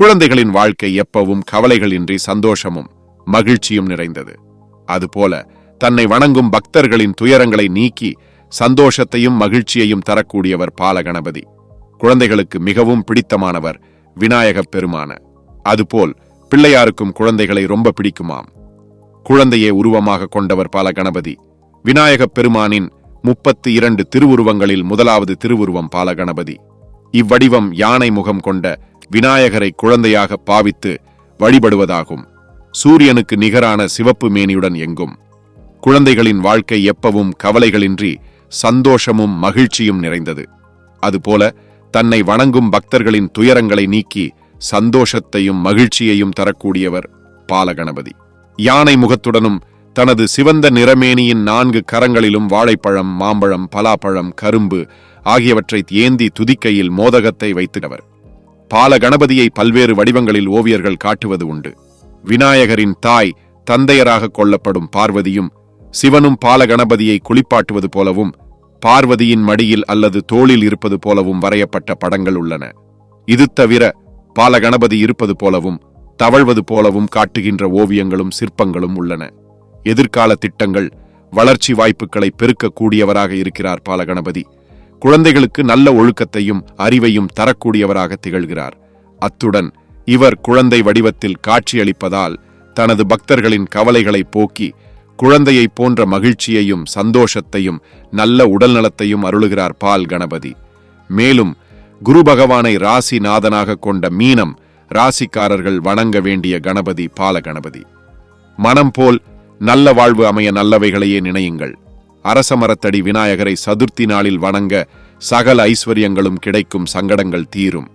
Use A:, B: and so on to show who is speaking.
A: குழந்தைகளின் வாழ்க்கை எப்பவும் கவலைகளின்றி சந்தோஷமும் மகிழ்ச்சியும் நிறைந்தது. அதுபோல தன்னை வணங்கும் பக்தர்களின் துயரங்களை நீக்கி சந்தோஷத்தையும் மகிழ்ச்சியையும் தரக்கூடியவர் பாலகணபதி. குழந்தைகளுக்கு மிகவும் பிடித்தமானவர் விநாயகப் பெருமான. அதுபோல் பிள்ளையாருக்கும் குழந்தைகளை ரொம்ப பிடிக்குமாம். குழந்தையே உருவமாக கொண்டவர் பாலகணபதி. விநாயகப் பெருமானின் முப்பத்து இரண்டு திருவுருவங்களில் முதலாவது திருவுருவம் பாலகணபதி. இவ்வடிவம் யானை முகம் கொண்ட விநாயகரை குழந்தையாக பாவித்து வழிபடுவதாகும். சூரியனுக்கு நிகரான சிவப்பு மேனியுடன் எங்கும். குழந்தைகளின் வாழ்க்கை எப்பவும் கவலைகளின்றி சந்தோஷமும் மகிழ்ச்சியும் நிறைந்தது. அதுபோல தன்னை வணங்கும் பக்தர்களின் துயரங்களை நீக்கி சந்தோஷத்தையும் மகிழ்ச்சியையும் தரக்கூடியவர் பாலகணபதி. யானை முகத்துடனும் தனது சிவந்த நிறமேனியின் நான்கு கரங்களிலும் வாழைப்பழம் மாம்பழம் பலாப்பழம் கரும்பு ஆகியவற்றை ஏந்தி துதிக்கையில் மோதகத்தை வைத்திடவர். பால கணபதியை பல்வேறு வடிவங்களில் ஓவியர்கள் காட்டுவது உண்டு. விநாயகரின் தாய் தந்தையராக கொள்ளப்படும் பார்வதியும் சிவனும் பால கணபதியை குளிப்பாட்டுவது போலவும் பார்வதியின் மடியில் அல்லது தோளில் இருப்பது போலவும் வரையப்பட்ட படங்கள் உள்ளன. இது தவிர பால கணபதி இருப்பது போலவும் தவழ்வது போலவும் காட்டுகின்ற ஓவியங்களும் சிற்பங்களும் உள்ளன. எதிர்கால திட்டங்கள் வளர்ச்சி வாய்ப்புகளை பெருக்கக்கூடியவராக இருக்கிறார் பாலகணபதி. குழந்தைகளுக்கு நல்ல ஒழுக்கத்தையும் அறிவையும் தரக்கூடியவராக திகழ்கிறார். அத்துடன் இவர் குழந்தை வடிவத்தில் காட்சியளிப்பதால் தனது பக்தர்களின் கவலைகளை போக்கி குழந்தையைப் போன்ற மகிழ்ச்சியையும் சந்தோஷத்தையும் நல்ல உடல்நலத்தையும் அருளுகிறார் பால் கணபதி. மேலும் குரு பகவானை ராசி நாதனாக கொண்ட மீனம் ராசிக்காரர்கள் வணங்க வேண்டிய கணபதி பால கணபதி மனம் போல் நல்ல வாழ்வு அமைய நல்லவைகளையே நினையுங்கள். அரச மரத்தடி விநாயகரை சதுர்த்தி நாளில் வணங்க சகல ஐஸ்வர்யங்களும் கிடைக்கும் சங்கடங்கள் தீரும்.